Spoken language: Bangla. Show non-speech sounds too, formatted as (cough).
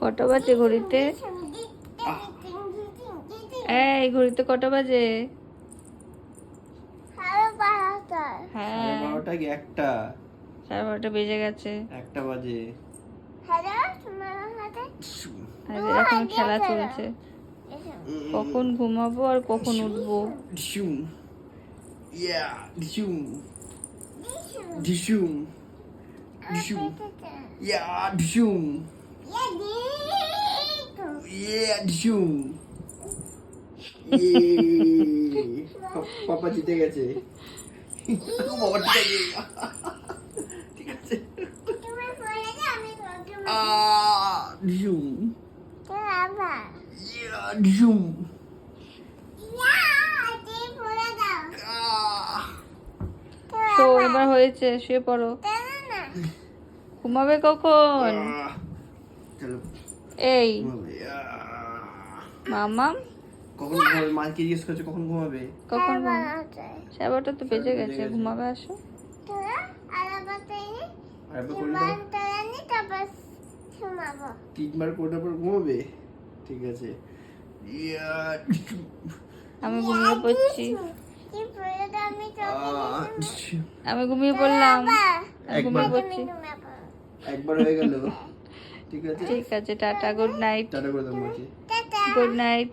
কটা বাজে ঘড়িতে? এই ঘড়িতে কটা বাজে? হ্যাঁ। সাড়ে বারোটা কি একটা? সাড়ে বারোটা বেজে গেছে। একটা বাজে। এখন খেলা চলছে। কখন ঘুমাবো আর কখন উঠবো? ইয়া ঝুম ঝুম ইয়া ইয়া ঝুম ইয়ে। পাপা জিতে গেছে। (laughs) বাবা জিতে গেছে। ঠিক আছে। ঝুম ঝুম ইয়া তো এবার হয়েছে শুয়ে পড়ো। ঘুমাবে কখন? এই। ঘুমাবে মামা? কখন ঘুমাবে? মাকে জিজ্ঞেস করছে কখন ঘুমাবে? কখন বারোটা তো বেজে গেছে। ঘুমাবে আসো। তিনবার করে পর ঘুমাবে? ঠিক আছে। আমি ঘুমিয়ে পড়ছি। কি আমি ঘুমিয়ে পড়লাম। একবার একবার হয়ে গেল। ঠিক আছে? ঠিক আছে টাটা গুড নাইট টাটা করে দাও টাটা গুড নাইট